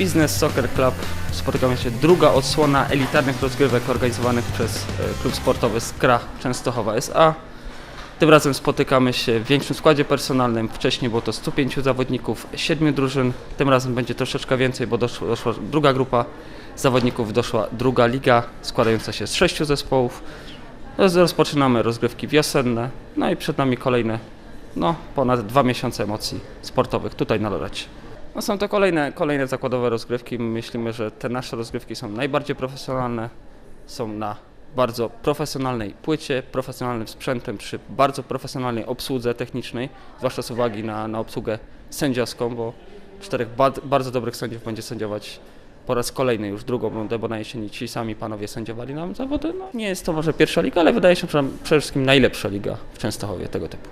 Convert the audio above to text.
Biznes Soccer Club. Spotykamy się druga odsłona elitarnych rozgrywek organizowanych przez e, klub sportowy Skra Częstochowa SA. Tym razem spotykamy się w większym składzie personalnym. Wcześniej było to 105 zawodników, 7 drużyn. Tym razem będzie troszeczkę więcej, bo doszło, doszła druga grupa zawodników, doszła druga liga składająca się z 6 zespołów. Roz- Rozpoczynamy rozgrywki wiosenne, no i przed nami kolejne, no ponad dwa miesiące emocji sportowych tutaj na Lorecie. No są to kolejne, kolejne zakładowe rozgrywki. Myślimy, że te nasze rozgrywki są najbardziej profesjonalne, są na bardzo profesjonalnej płycie, profesjonalnym sprzętem, przy bardzo profesjonalnej obsłudze technicznej, zwłaszcza z uwagi na, na obsługę sędziowską, bo czterech bad, bardzo dobrych sędziów będzie sędziować po raz kolejny już drugą rundę, bo na jesieni ci sami panowie sędziowali nam zawody. No, nie jest to może pierwsza liga, ale wydaje się, że przede wszystkim najlepsza liga w Częstochowie tego typu.